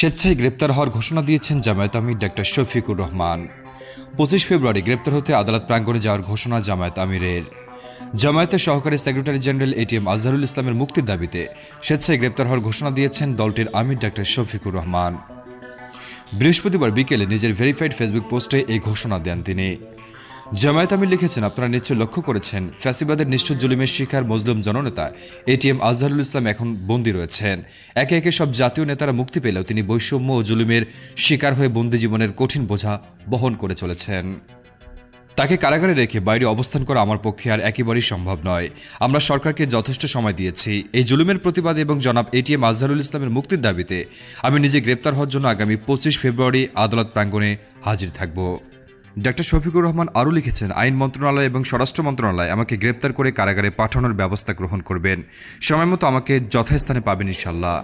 স্বেচ্ছায় গ্রেপ্তার হওয়ার ঘোষণা দিয়েছেন জামায়াত আমির ডাক্তার শফিকুর রহমান। পঁচিশ ফেব্রুয়ারি গ্রেপ্তার হতে আদালত প্রাঙ্গণে যাওয়ার ঘোষণা জামায়াত আমিরের। জামায়াতের সহকারী সেক্রেটারি জেনারেল এটিএম আজহারুল ইসলামের মুক্তির দাবিতে স্বেচ্ছায় গ্রেপ্তার হওয়ার ঘোষণা দিয়েছেন দলটির আমির ডাক্তার শফিকুর রহমান। বৃহস্পতিবার বিকেলে নিজের ভেরিফাইড ফেসবুক পোস্টে এই ঘোষণা দেন তিনি। জামায়াত আমির লিখেছেন, আপনারা নিশ্চয় লক্ষ্য করেছেন, ফ্যাসিবাদের নিষ্ঠুর জুলুমের শিকার মজলুম জননেতা এটিএম আজহারুল ইসলাম এখন বন্দী রয়েছেন। একে একে সব জাতীয় নেতারা মুক্তি পেলেও তিনি বৈষম্য ও জুলুমের শিকার হয়ে বন্দি জীবনের কঠিন বোঝা বহন করে চলেছেন। তাকে কারাগারে রেখে বাইরে অবস্থান করা আমার পক্ষে আর একেবারেই সম্ভব নয়। আমরা সরকারকে যথেষ্ট সময় দিয়েছি। এই জুলুমের প্রতিবাদে এবং জনাব এটিএম আজহারুল ইসলামের মুক্তির দাবিতে আমি নিজে গ্রেপ্তার হওয়ার জন্য আগামী পঁচিশ ফেব্রুয়ারি আদালত প্রাঙ্গণে হাজির থাকব। ডক্টর শফিকুর রহমান আরও লিখেছেন, আইন মন্ত্রণালয় এবং স্বরাষ্ট্র মন্ত্রণালয় আমাকে গ্রেপ্তার করে কারাগারে পাঠানোর ব্যবস্থা গ্রহণ করবেন। সময় মতো আমাকে যথাস্থানে পাবেন ইনশাল্লাহ।